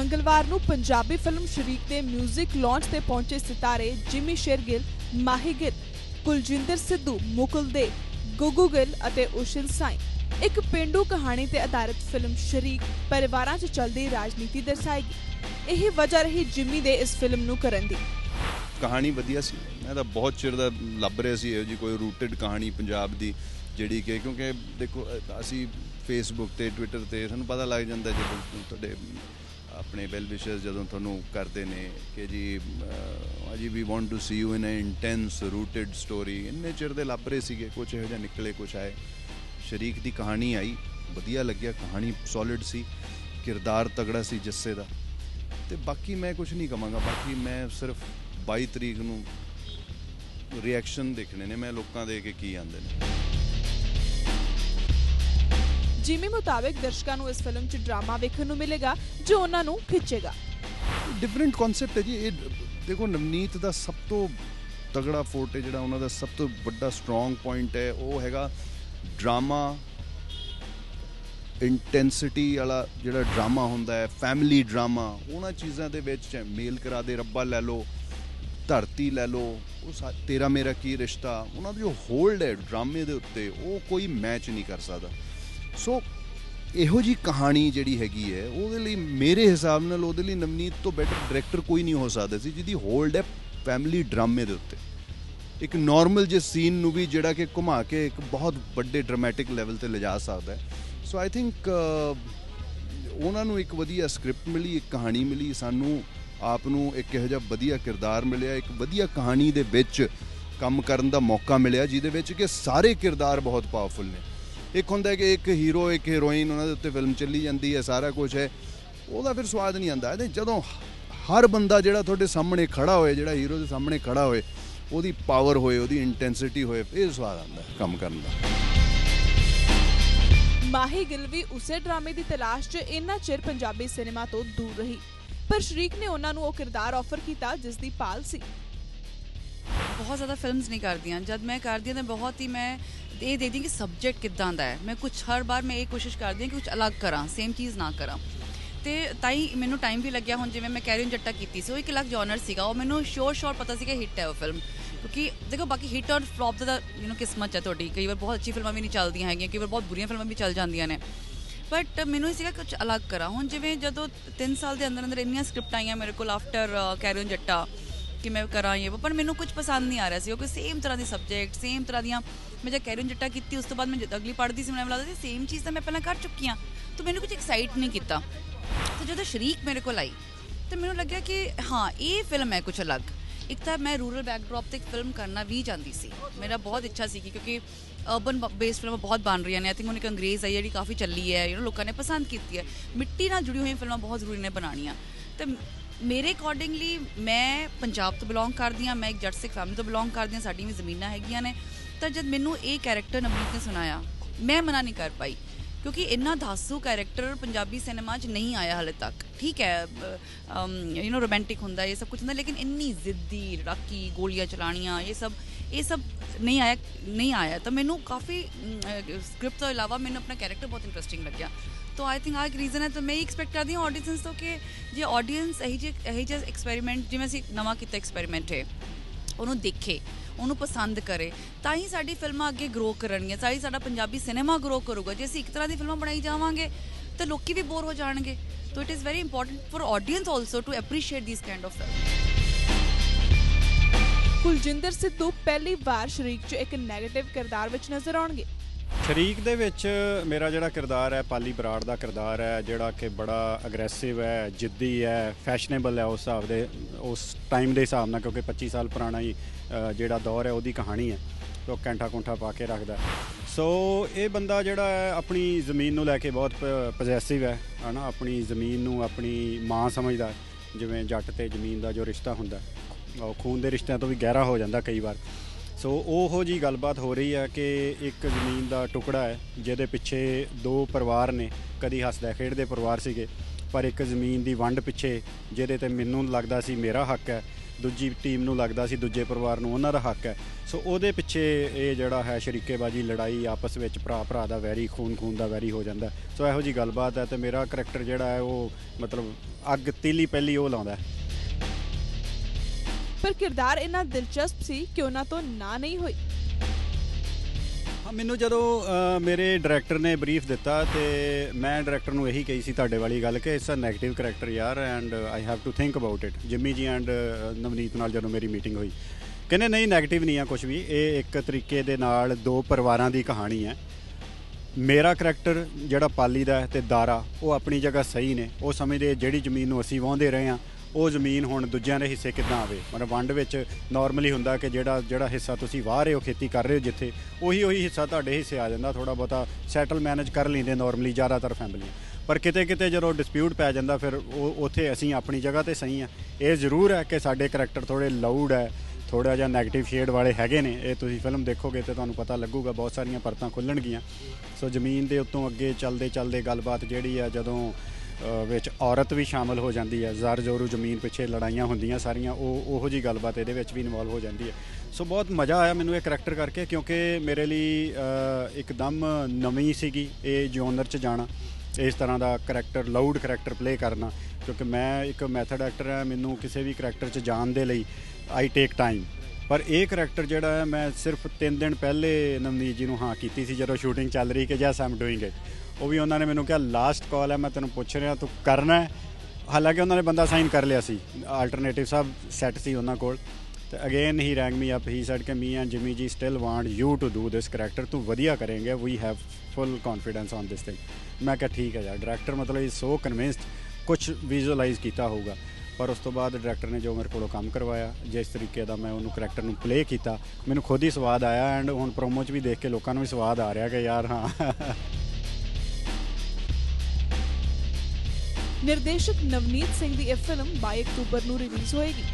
ਮੰਗਲਵਾਰ ਨੂੰ ਪੰਜਾਬੀ ਫਿਲਮ ਸ਼ਰੀਕ ਦੇ 뮤직 ਲਾਂਚ ਤੇ ਪਹੁੰਚੇ ਸਿਤਾਰੇ ਜਿਮੀ ਸ਼ੇਰਗਿਲ ਮਾਹੀ ਗਿੱਲ ਕੁਲਜਿੰਦਰ ਸਿੱਧੂ, ਮੁਕੁਲ ਦੇ, ਗੁੱਗੂ ਗਿੱਲ ਅਤੇ ਉਸ਼ਨ ਸਾਈ ਇੱਕ ਪਿੰਡੂ ਕਹਾਣੀ ਤੇ ਆਧਾਰਿਤ ਫਿਲਮ ਸ਼ਰੀਕ ਪਰਿਵਾਰਾਂ 'ਚ ਚੱਲਦੀ ਰਾਜਨੀਤੀ ਦਰਸਾਏਗੀ। ਇਹ ਵਜ੍ਹਾ ਰਹੀ ਜਿਮੀ ਦੇ ਇਸ ਫਿਲਮ ਨੂੰ ਕਰਨ ਦੀ। ਕਹਾਣੀ ਵਧੀਆ ਸੀ। ਮੈਂ ਤਾਂ ਬਹੁਤ ਚਿਰ ਦਾ ਲੱਭ ਰਿਹਾ ਸੀ ਇਹੋ ਜੀ ਕੋਈ ਰੂਟਡ ਕਹਾਣੀ ਪੰਜਾਬ ਦੀ, ਜਿਹੜੀ ਕਿ ਕਿਉਂਕਿ ਦੇਖੋ ਅਸੀਂ ਫੇਸਬੁੱਕ ਤੇ ਟਵਿੱਟਰ ਤੇ ਸਾਨੂੰ ਪਤਾ ਲੱਗ ਜਾਂਦਾ ਜਦੋਂ ਤੁਹਾਡੇ ਆਪਣੇ ਵੈਲ ਵਿਸ਼ਰਸ ਜਦੋਂ ਤੁਹਾਨੂੰ ਕਰਦੇ ਨੇ ਕਿ ਜੀ ਅਜੀ we want to see you in a intense rooted story ਇੰਨੇ ਚਿਰ ਦੇ ਲੱਭ ਰਹੇ ਸੀਗੇ ਕੁਝ ਇਹੋ ਜਿਹਾ ਨਿਕਲੇ ਕੁਝ ਆਏ। ਸ਼ਰੀਕ ਦੀ ਕਹਾਣੀ ਆਈ, ਵਧੀਆ ਲੱਗਿਆ, ਕਹਾਣੀ ਸੋਲਿਡ ਸੀ, ਕਿਰਦਾਰ ਤਗੜਾ ਸੀ ਜੱਸੇ ਦਾ। ਤੇ ਬਾਕੀ ਮੈਂ ਕੁਝ ਨਹੀਂ ਕਵਾਂਗਾ, ਬਾਕੀ ਮੈਂ ਸਿਰਫ 22 ਤਰੀਕ ਨੂੰ ਰਿਐਕਸ਼ਨ ਦੇਖਣੇ ਨੇ, ਮੈਂ ਲੋਕਾਂ ਦੇ ਕਿ ਕੀ ਆਂਦੇ ਨੇ। ਜਿਵੇਂ ਮੁਤਾਬਕ ਦਰਸ਼ਕਾਂ ਨੂੰ ਇਸ ਫਿਲਮ 'ਚ ਡਰਾਮਾ ਵੇਖਣ ਨੂੰ ਮਿਲੇਗਾ, ਜੋ ਉਹਨਾਂ ਨੂੰ ਖਿੱਚੇਗਾ। ਡਿਫਰੈਂਟ ਕਨਸੈਪਟ ਹੈ ਜੀ, ਇਹ ਦੇਖੋ ਨਵਨੀਤ ਦਾ ਸਭ ਤੋਂ ਤਗੜਾ ਫੋਰਟ ਹੈ ਜਿਹੜਾ ਉਹਨਾਂ ਦਾ ਸਭ ਤੋਂ ਵੱਡਾ ਸਟਰੋਂਗ ਪੁਆਇੰਟ ਹੈ, ਉਹ ਹੈਗਾ ਡਰਾਮਾ ਇੰਟੈਂਸਿਟੀ ਵਾਲਾ ਜਿਹੜਾ ਡਰਾਮਾ ਹੁੰਦਾ ਹੈ ਫੈਮਿਲੀ ਡਰਾਮਾ ਉਹਨਾਂ ਚੀਜ਼ਾਂ ਦੇ ਵਿੱਚ ਮੇਲ ਕਰਾ ਦੇ, ਰੱਬਾ ਲੈ ਲਓ, ਧਰਤੀ ਲੈ ਲਓ, ਉਹ ਸਾ- ਤੇਰਾ ਮੇਰਾ ਕੀ ਰਿਸ਼ਤਾ, ਉਹਨਾਂ ਦਾ ਜੋ ਹੋਲਡ ਹੈ ਡਰਾਮੇ ਦੇ ਉੱਤੇ, ਉਹ ਕੋਈ ਮੈਚ ਨਹੀਂ ਕਰ ਸਕਦਾ। ਸੋ ਇਹੋ ਜੀ ਕਹਾਣੀ ਜਿਹੜੀ ਹੈਗੀ ਹੈ, ਉਹਦੇ ਲਈ ਮੇਰੇ ਹਿਸਾਬ ਨਾਲ ਉਹਦੇ ਲਈ ਨਵਨੀਤ ਤੋਂ ਬੈਟਰ ਡਾਇਰੈਕਟਰ ਕੋਈ ਨਹੀਂ ਹੋ ਸਕਦਾ ਸੀ, ਜਿਹਦੀ ਹੋਲਡ ਹੈ ਫੈਮਿਲੀ ਡਰਾਮੇ ਦੇ ਉੱਤੇ। ਇੱਕ ਨਾਰਮਲ ਜੇ ਸੀਨ ਨੂੰ ਵੀ ਜਿਹੜਾ ਕਿ ਘੁਮਾ ਕੇ ਇੱਕ ਬਹੁਤ ਵੱਡੇ ਡਰਾਮੈਟਿਕ ਲੈਵਲ ਤੇ ਲਿਜਾ ਸਕਦਾ ਹੈ। ਸੋ ਆਈ ਥਿੰਕ ਉਹਨਾਂ ਨੂੰ ਇੱਕ ਵਧੀਆ ਸਕ੍ਰਿਪਟ ਮਿਲੀ, ਇੱਕ ਕਹਾਣੀ ਮਿਲੀ, ਸਾਨੂੰ ਆਪ ਨੂੰ ਇੱਕ ਇਹੋ ਜਿਹਾ ਵਧੀਆ ਕਿਰਦਾਰ ਮਿਲਿਆ, ਇੱਕ ਵਧੀਆ ਕਹਾਣੀ ਦੇ ਵਿੱਚ ਕੰਮ ਕਰਨ ਦਾ ਮੌਕਾ ਮਿਲਿਆ, ਜਿਹਦੇ ਵਿੱਚ ਕਿ ਸਾਰੇ ਕਿਰਦਾਰ ਬਹੁਤ ਪਾਵਰਫੁਲ ਨੇ। ਇੱਕ ਹੁੰਦਾ ਕਿ ਇੱਕ ਹੀਰੋ, ਇੱਕ ਹੀਰੋਇਨ, ਉਹਨਾਂ ਦੇ ਉੱਤੇ ਫਿਲਮ ਚੱਲੀ ਜਾਂਦੀ ਹੈ, ਸਾਰਾ ਕੁਝ ਹੈ। ਉਹਦਾ ਫਿਰ ਸਵਾਦ ਨਹੀਂ ਆਉਂਦਾ। ਤੇ ਜਦੋਂ ਹਰ ਬੰਦਾ ਜਿਹੜਾ ਤੁਹਾਡੇ ਸਾਹਮਣੇ ਖੜਾ ਹੋਏ, ਜਿਹੜਾ ਹੀਰੋ ਦੇ ਸਾਹਮਣੇ ਖੜਾ ਹੋਏ, ਉਹਦੀ ਪਾਵਰ ਹੋਏ, ਉਹਦੀ ਇੰਟੈਂਸਿਟੀ ਹੋਏ, ਫਿਰ ਸਵਾਦ ਆਉਂਦਾ ਕੰਮ ਕਰਨ ਦਾ। ਮਾਹੀ ਗਿੱਲ ਵੀ ਉਸੇ ਡਰਾਮੇ ਦੀ ਤਲਾਸ਼ 'ਚ ਇੰਨਾ ਚਿਰ ਪੰਜਾਬੀ ਸਿਨੇਮਾ ਤੋਂ ਦੂਰ ਰਹੀ। ਪਰ ਸ਼ਰੀਕ ਨੇ ਉਹਨਾਂ ਨੂੰ ਉਹ ਕਿਰਦਾਰ ਆਫਰ ਕੀਤਾ ਜਿਸ ਦੀ ਪਾਲ ਸੀ। ਬਹੁਤ ਜ਼ਿਆਦਾ ਫਿਲਮਸ ਨਹੀਂ ਕਰਦੀਆਂ ਜਦ ਮੈਂ ਕਰਦੀ ਹਾਂ ਤਾਂ ਬਹੁਤ ਹੀ ਮੈਂ ਇਹ ਦੇਖਦੀ ਹਾਂ ਕਿ ਸਬਜੈਕਟ ਕਿੱਦਾਂ ਦਾ ਹੈ ਮੈਂ ਕੁਝ ਹਰ ਵਾਰ ਮੈਂ ਇਹ ਕੋਸ਼ਿਸ਼ ਕਰਦੀ ਹਾਂ ਕਿ ਕੁਝ ਅਲੱਗ ਕਰਾਂ ਸੇਮ ਚੀਜ਼ ਨਾ ਕਰਾਂ ਤੇ ਤਾਈ ਮੈਨੂੰ ਟਾਈਮ ਵੀ ਲੱਗਿਆ ਹੁਣ ਜਿਵੇਂ ਮੈਂ ਕੈਰੀਅਨ ਜੱਟਾ ਕੀਤੀ ਸੀ ਉਹ ਇੱਕ ਅਲੱਗ ਜਨਰ ਸੀਗਾ ਉਹ ਮੈਨੂੰ ਸ਼ੋਰ ਸ਼ੋਰ ਪਤਾ ਸੀ ਕਿ ਹਿੱਟ ਹੈ ਉਹ ਫਿਲਮ ਕਿਉਂਕਿ ਦੇਖੋ ਬਾਕੀ ਹਿੱਟ ਔਰ ਫਲॉप ਦਾ ਯੂ نو ਕਿਸਮਤ ਹੈ ਤੁਹਾਡੀ ਕਈ ਵਾਰ ਬਹੁਤ ਅੱਛੀ ਫਿਲਮਾਂ ਵੀ ਨਹੀਂ ਚੱਲਦੀਆਂ ਹੈਗੀਆਂ ਕਈ ਵਾਰ ਬਹੁਤ ਬੁਰੀਆਂ ਫਿਲਮਾਂ ਵੀ ਚੱਲ ਜਾਂਦੀਆਂ ਨੇ ਬਟ ਮੈਨੂੰ ਇਹ ਸੀਗਾ ਕੁਝ ਅਲੱਗ ਕਰਾਂ ਹੁਣ ਜਿਵੇਂ ਜਦੋਂ 3 ਸਾਲ ਦੇ ਅੰਦਰ ਅੰਦਰ ਇੰਨੀਆਂ ਸਕ੍ਰਿਪਟ ਆਈਆਂ ਮੇਰੇ ਕੋਲ ਆਫਟਰ ਕੈਰੀਅਨ ਜੱਟਾ ਕਿ ਮੈਂ ਕਰਾਂ ਇਹ ਪਰ ਮੈਨੂੰ ਕੁਝ ਪਸੰਦ ਨਹੀਂ ਆ ਰਿਹਾ ਸੀ। ਉਹ ਕੋਈ ਸੇਮ ਤਰ੍ਹਾਂ ਦੀ ਸਬਜੈਕਟ ਸੇਮ ਤਰ੍ਹਾਂ ਦੀਆਂ, ਮੈਂ ਜਦ ਕੈਰੀਅਰ ਜੱਟਾ ਕੀਤੀ, ਉਸ ਤੋਂ ਬਾਅਦ ਮੈਂ ਜਦ ਅਗਲੀ ਪੜ੍ਹਦੀ ਸੀ ਮੈਨੂੰ ਲੱਗਦਾ ਸੀ ਸੇਮ ਚੀਜ਼ ਤਾਂ ਮੈਂ ਪਹਿਲਾਂ ਕਰ ਚੁੱਕੀ ਹਾਂ। ਤਾਂ ਮੈਨੂੰ ਕੁਝ ਐਕਸਾਈਟ ਨਹੀਂ ਕੀਤਾ। ਤੇ ਜਦੋਂ ਸ਼ਰੀਕ ਮੇਰੇ ਕੋਲ ਆਈ, ਤੇ ਮੈਨੂੰ ਲੱਗਿਆ ਕਿ ਹਾਂ, ਇਹ ਫਿਲਮ ਹੈ ਕੁਝ ਅਲੱਗ। ਇੱਕ ਤਾਂ ਮੈਂ ਰੂਰਲ ਬੈਕਡ੍ਰੌਪ ਤੇ ਇੱਕ ਫਿਲਮ ਕਰਨਾ ਵੀ ਚਾਹੁੰਦੀ ਸੀ। ਮੇਰਾ ਬਹੁਤ ਇੱਛਾ ਸੀ ਕਿਉਂਕਿ ਅਰਬਨ ਬੇਸਡ ਫਿਲਮਾਂ ਬਹੁਤ ਬਣ ਰਹੀਆਂ ਨੇ। ਆਈ ਥਿੰਕ ਹੁਣ ਇੱਕ ਅੰਗਰੇਜ਼ ਆਈ ਜਿਹੜੀ ਕਾਫੀ ਚੱਲੀ ਹੈ ਯੂ نو ਲੋਕਾਂ ਨੇ ਪਸੰਦ ਕੀਤੀ ਹੈ। ਮਿੱਟੀ ਨਾਲ ਜੁੜੀ ਹੋਈਆਂ ਫਿਲਮਾਂ ਬਹੁਤ ਜ਼ਰੂਰੀ ਨੇ ਬਣਾਉਣੀਆਂ। ਤੇ ਮੇਰੇ ਅਕੋਰਡਿੰਗਲੀ ਮੈਂ ਪੰਜਾਬ ਤੋਂ ਬਿਲੋਂਗ ਕਰਦੀ ਹਾਂ, ਮੈਂ ਇੱਕ ਜੱਟ ਸਿੱਖ ਫੈਮਿਲੀ ਤੋਂ ਬਿਲੋਂਗ ਕਰਦੀ ਹਾਂ ਸਾਡੀ ਵੀ ਜ਼ਮੀਨਾਂ ਹੈਗੀਆਂ ਨੇ। ਤਾਂ ਜਦ ਮੈਨੂੰ ਇਹ ਕੈਰੈਕਟਰ ਨਵਨੀਤ ਨੇ ਸੁਣਾਇਆ, ਮੈਂ ਮਨਾ ਨਹੀਂ ਕਰ ਪਾਈ, ਕਿਉਂਕਿ ਇੰਨਾ ਧਾਸੂ ਕੈਰੈਕਟਰ ਪੰਜਾਬੀ ਸਿਨੇਮਾ 'ਚ ਨਹੀਂ ਆਇਆ ਹਲੇ ਤੱਕ। ਠੀਕ ਹੈ ਯੂ نو ਰੋਮਾਂਟਿਕ ਹੁੰਦਾ, ਇਹ ਸਭ ਕੁਝ ਹੁੰਦਾ, ਲੇਕਿਨ ਇੰਨੀ ਜ਼ਿੱਦੀ ਲੜਾਕੀ ਗੋਲੀਆਂ ਚਲਾਣੀਆਂ, ਇਹ ਸਭ ਇਹ ਸਭ ਨਹੀਂ ਆਇਆ ਨਹੀਂ ਆਇਆ। ਤਾਂ ਮੈਨੂੰ ਕਾਫੀ ਸਕ੍ਰਿਪਟ ਤੋਂ ਇਲਾਵਾ ਮੈਨੂੰ ਆਪਣਾ ਕੈਰੈਕਟਰ ਬਹੁਤ ਇੰਟਰਸਟਿੰਗ ਲੱਗਿਆ। तो ਆਈ ਥਿੰਕ ਆਹ ਰੀਜ਼ਨ ਹੈ ਤਾਂ ਮੈਂ ਹੀ ਐਕਸਪੈਕਟ ਕਰਦੀ ਹਾਂ ਆਡੀਅנס ਤੋਂ ਕਿ ਜੇ ਆਡੀਅנס ਇਹੀ ਜੇ ਇਹੀ ਜੇ ਐਕਸਪੈਰੀਮੈਂਟ ਜਿਵੇਂ ਅਸੀਂ ਨਵਾਂ ਕੀਤਾ ਐਕਸਪੈਰੀਮੈਂਟ ਹੈ ਉਹਨੂੰ ਦੇਖੇ ਉਹਨੂੰ ਪਸੰਦ ਕਰੇ ਤਾਂ ਹੀ ਸਾਡੀ ਫਿਲਮਾਂ ਅੱਗੇ ਗਰੋ ਕਰਨਗੀਆਂ ਤਾਂ ਹੀ ਸਾਡਾ ਪੰਜਾਬੀ ਸਿਨੇਮਾ ਗਰੋ ਕਰੂਗਾ ਜੇ ਅਸੀਂ ਇੱਕ ਤਰ੍ਹਾਂ ਦੀ ਫਿਲਮਾਂ ਬਣਾਈ ਜਾਵਾਂਗੇ ਤਾਂ ਲੋਕੀ ਵੀ ਬੋਰ ਹੋ ਜਾਣਗੇ so it is very important for audience also to appreciate this kind of film Kuljinder Sidhu ਪਹਿਲੀ ਵਾਰ ਸ਼ਰੀਕ 'ਚ ਇੱਕ ਨੈਗੇਟਿਵ ਕਿਰਦਾਰ ਵਿੱਚ ਨਜ਼ਰ ਆਉਣਗੇ ਸ਼ਰੀਕ ਦੇ ਵਿੱਚ ਮੇਰਾ ਜਿਹੜਾ ਕਿਰਦਾਰ ਹੈ, ਪਾਲੀ ਬਰਾੜ ਦਾ ਕਿਰਦਾਰ ਹੈ, ਜਿਹੜਾ ਕਿ ਬੜਾ ਅਗਰੈਸਿਵ ਹੈ, ਜਿੱਦੀ ਹੈ ਫੈਸ਼ਨੇਬਲ ਹੈ ਉਸ ਹਿਸਾਬ ਦੇ, ਉਸ ਟਾਈਮ ਦੇ ਹਿਸਾਬ ਨਾਲ, ਕਿਉਂਕਿ 25 ਸਾਲ ਪੁਰਾਣਾ ਹੀ ਜਿਹੜਾ ਦੌਰ ਹੈ, ਉਹਦੀ ਕਹਾਣੀ ਹੈ। ਤੋ ਕੈਂਠਾ ਕੁੰਠਾ ਪਾ ਕੇ ਰੱਖਦਾ ਸੋ ਇਹ ਬੰਦਾ ਜਿਹੜਾ ਹੈ, ਆਪਣੀ ਜ਼ਮੀਨ ਨੂੰ ਲੈ ਕੇ ਬਹੁਤ ਪੋਜੈਸਿਵ ਹੈ, ਹਨਾ? ਆਪਣੀ ਜ਼ਮੀਨ ਨੂੰ ਆਪਣੀ ਮਾਂ ਸਮਝਦਾ ਜਿਵੇਂ ਜੱਟ ਤੇ ਜ਼ਮੀਨ ਦਾ ਜੋ ਰਿਸ਼ਤਾ ਹੁੰਦਾ ਉਹ ਖੂਨ ਦੇ ਰਿਸ਼ਤਿਆਂ ਤੋਂ ਵੀ ਗਹਿਰਾ ਹੋ ਜਾਂਦਾ ਕਈ ਵਾਰ। ਸੋ ਉਹੋ ਜੀ ਗੱਲਬਾਤ ਹੋ ਰਹੀ ਹੈ ਕਿ ਇੱਕ ਜ਼ਮੀਨ ਦਾ ਟੁਕੜਾ ਹੈ, ਜਿਹਦੇ ਪਿੱਛੇ ਦੋ ਪਰਿਵਾਰ ਨੇ, ਕਦੀ ਹੱਸਦਾ ਖੇਡਦੇ ਪਰਿਵਾਰ ਸੀਗੇ, ਪਰ ਇੱਕ ਜ਼ਮੀਨ ਦੀ ਵੰਡ ਪਿੱਛੇ ਜਿਹਦੇ ਤੇ ਮੈਨੂੰ ਲੱਗਦਾ ਸੀ ਮੇਰਾ ਹੱਕ ਹੈ, ਦੂਜੀ ਟੀਮ ਨੂੰ ਲੱਗਦਾ ਸੀ ਦੂਜੇ ਪਰਿਵਾਰ ਨੂੰ ਉਹਨਾਂ ਦਾ ਹੱਕ ਹੈ। ਸੋ ਉਹਦੇ ਪਿੱਛੇ ਇਹ ਜਿਹੜਾ ਹੈ ਸ਼ਰੀਕੇਬਾਜੀ ਲੜਾਈ ਆਪਸ ਵਿੱਚ ਭਰਾ ਭਰਾ ਦਾ ਵੈਰੀ ਖੂਨ ਖੂਨ ਦਾ ਵੈਰੀ ਹੋ ਜਾਂਦਾ ਸੋ ਇਹੋ ਜੀ ਗੱਲਬਾਤ ਹੈ ਤੇ ਮੇਰਾ ਕਰੈਕਟਰ ਜਿਹੜਾ ਹੈ ਉਹ ਮਤਲਬ ਅੱਗ ਤੀਲੀ ਪਹਿਲੀ ਉਹ ਲਾਉਂਦਾ ਹੈ। ਪਰ ਕਿਰਦਾਰ ਇੰਨਾ ਦਿਲਚਸਪ ਸੀ ਕਿ ਉਹਨਾਂ ਤੋਂ ਨਾ ਨਹੀਂ ਹੋਈ। ਮੈਨੂੰ ਜਦੋਂ ਮੇਰੇ ਡਾਇਰੈਕਟਰ ਨੇ ਬਰੀਫ ਦਿੱਤਾ ਤੇ ਮੈਂ ਡਾਇਰੈਕਟਰ ਨੂੰ ਇਹੀ ਕਹੀ ਸੀ ਤੁਹਾਡੇ ਵਾਲੀ ਗੱਲ ਕਿ ਇਟਸ ਅ 네ਗੇਟਿਵ ਕੈਰੈਕਟਰ ਯਾਰ and I have to think about it Jimmy ji and Navneet ਨਾਲ ਜਦੋਂ ਮੇਰੀ ਮੀਟਿੰਗ ਹੋਈ। ਕਹਿੰਦੇ ਨਹੀਂ 네ਗੇਟਿਵ ਨਹੀਂ ਆ ਕੁਝ ਵੀ। ਇਹ ਇੱਕ ਤਰੀਕੇ ਦੇ ਨਾਲ ਦੋ ਪਰਿਵਾਰਾਂ ਦੀ ਕਹਾਣੀ ਹੈ। ਮੇਰਾ ਕਰੈਕਟਰ ਜਿਹੜਾ ਪਾਲੀ ਦਾ ਹੈ ਤੇ ਦਾਰਾ, ਉਹ ਆਪਣੀ ਜਗ੍ਹਾ ਸਹੀ ਨੇ। ਉਹ ਸਮਝਦੇ ਜਿਹੜੀ ਜ਼ਮੀਨ ਨੂੰ ਅਸੀਂ ਵਾਹੁੰਦੇ ਰਹੇ ਹਾਂ ਉਹ ਜ਼ਮੀਨ ਹੁਣ ਦੂਜਿਆਂ ਦੇ ਹਿੱਸੇ ਕਿੱਦਾਂ ਆਵੇ? ਮਤਲਬ ਵੰਡ ਵਿੱਚ ਨਾਰਮਲੀ ਹੁੰਦਾ ਕਿ ਜਿਹੜਾ ਜਿਹੜਾ ਹਿੱਸਾ ਤੁਸੀਂ ਵਾਹ ਰਹੇ ਹੋ, ਖੇਤੀ ਕਰ ਰਹੇ ਹੋ ਜਿੱਥੇ, ਉਹੀ ਉਹੀ ਹਿੱਸਾ ਤੁਹਾਡੇ ਹਿੱਸੇ ਆ ਜਾਂਦਾ ਥੋੜਾ ਬਹੁਤਾ ਸੈਟਲ ਮੈਨੇਜ ਕਰ ਲੈਂਦੇ ਨਾਰਮਲੀ ਜ਼ਿਆਦਾਤਰ ਫੈਮਲੀਆਂ ਪਰ ਕਿਤੇ ਕਿਤੇ ਜਦੋਂ ਡਿਸਪਿਊਟ ਪੈ ਜਾਂਦਾ, ਫਿਰ ਉਹ, ਉੱਥੇ ਅਸੀਂ ਆਪਣੀ ਜਗ੍ਹਾ ਤੇ ਸਹੀ ਆ ਇਹ ਜ਼ਰੂਰ ਹੈ ਕਿ ਸਾਡੇ ਕਰੈਕਟਰ ਥੋੜੇ ਲਾਊਡ ਹੈ ਥੋੜਾ ਜਿਹਾ 네ਗੇਟਿਵ ਸ਼ੇਡ ਵਾਲੇ ਹੈਗੇ ਨੇ। ਇਹ ਤੁਸੀਂ ਫਿਲਮ ਦੇਖੋਗੇ ਤੇ ਤੁਹਾਨੂੰ ਪਤਾ ਲੱਗੂਗਾ, ਬਹੁਤ ਸਾਰੀਆਂ ਪਰਤਾਂ ਖੁੱਲਣਗੀਆਂ। ਸੋ ਜ਼ਮੀਨ ਦੇ ਉੱਤੋਂ ਅੱਗੇ ਚੱਲਦੇ ਚੱਲਦੇ ਗੱਲਬਾਤ ਜਿਹੜੀ ਆ ਜਦੋਂ ਵਿੱਚ ਔਰਤ ਵੀ ਸ਼ਾਮਲ ਹੋ ਜਾਂਦੀ ਹੈ। ਜ਼ਰ ਜ਼ੋਰੂ ਜ਼ਮੀਨ ਪਿੱਛੇ ਲੜਾਈਆਂ ਹੁੰਦੀਆਂ ਸਾਰੀਆਂ ਉਹ ਉਹੋ ਜੀ ਗੱਲਬਾਤ ਇਹਦੇ ਵਿੱਚ ਵੀ ਇਨਵੋਲਵ ਹੋ ਜਾਂਦੀ ਹੈ। ਸੋ ਬਹੁਤ ਮਜ਼ਾ ਆਇਆ ਮੈਨੂੰ ਇਹ ਕਰੈਕਟਰ ਕਰਕੇ ਕਿਉਂਕਿ ਮੇਰੇ ਲਈ ਅ, ਇੱਕਦਮ ਨਵੀਂ ਸੀਗੀ ਇਹ ਜੋਨਰ 'ਚ ਜਾਣਾ ਇਸ ਤਰ੍ਹਾਂ ਦਾ ਕਰੈਕਟਰ ਲਾਊਡ ਕਰੈਕਟਰ ਪਲੇ ਕਰਨਾ। ਕਿਉਂਕਿ ਮੈਂ ਇੱਕ ਮੈਥਡ ਐਕਟਰ ਹਾਂ ਮੈਨੂੰ ਕਿਸੇ ਵੀ ਕਰੈਕਟਰ 'ਚ ਜਾਣ ਦੇ ਲਈ ਆਈ ਟੇਕ ਟਾਈਮ ਪਰ ਇਹ ਕਰੈਕਟਰ ਜਿਹੜਾ ਹੈ, ਮੈਂ ਸਿਰਫ 3 ਦਿਨ ਪਹਿਲੇ ਨਵਨੀਤ ਜੀ ਨੂੰ ਹਾਂ ਕੀਤੀ ਸੀ, ਜਦੋਂ ਸ਼ੂਟਿੰਗ ਚੱਲ ਰਹੀ ਕਿ ਜੈਸ ਆਮ ਡੂਇੰਗ ਇਟ ਉਹ ਵੀ ਉਹਨਾਂ ਨੇ ਮੈਨੂੰ ਕਿਹਾ ਲਾਸਟ ਕਾਲ ਹੈ, ਮੈਂ ਤੈਨੂੰ ਪੁੱਛ ਰਿਹਾ, ਤੂੰ ਕਰਨਾ ਹੈ। ਹਾਲਾਂਕਿ ਉਹਨਾਂ ਨੇ ਬੰਦਾ ਸਾਈਨ ਕਰ ਲਿਆ ਸੀ। ਆਲਟਰਨੇਟਿਵ ਸਭ ਸੈੱਟ ਸੀ ਉਹਨਾਂ ਕੋਲ। ਤੇ again he rang me up he said ਕਿ me and Jimmy ji still want you to do this character ਤੂੰ ਵਧੀਆ ਕਰੇਂਗੇ we have full confidence on this thing ਮੈਂ ਕਿਹਾ, ਠੀਕ ਹੈ ਯਾਰ ਡਾਇਰੈਕਟਰ ਮਤਲਬ ਇਜ਼ ਸੋ ਕਨਵਿੰਸਡ ਕੁਝ ਵਿਜ਼ੂਅਲਾਈਜ਼ ਕੀਤਾ ਹੋਊਗਾ। ਪਰ ਉਸ ਤੋਂ ਬਾਅਦ ਡਾਇਰੈਕਟਰ ਨੇ ਜੋ ਮੇਰੇ ਕੋਲੋਂ ਕੰਮ ਕਰਵਾਇਆ, ਜਿਸ ਤਰੀਕੇ ਦਾ ਮੈਂ ਉਹਨੂੰ ਕਰੈਕਟਰ ਨੂੰ ਪਲੇ ਕੀਤਾ, ਮੈਨੂੰ ਖੁਦ ਹੀ ਸਵਾਦ ਆਇਆ ਐਂਡ ਹੁਣ ਪ੍ਰੋਮੋ 'ਚ ਵੀ ਦੇਖ ਕੇ ਲੋਕਾਂ ਨੂੰ ਵੀ ਸਵਾਦ ਆ ਰਿਹਾ ਕਿ ਯਾਰ ਹਾਂ। ਨਿਰਦੇਸ਼ਕ ਨਵਨੀਤ ਸਿੰਘ ਦੀ ਇਹ ਫਿਲਮ 22 ਅਕਤੂਬਰ ਨੂੰ ਰਿਲੀਜ਼ ਹੋਏਗੀ।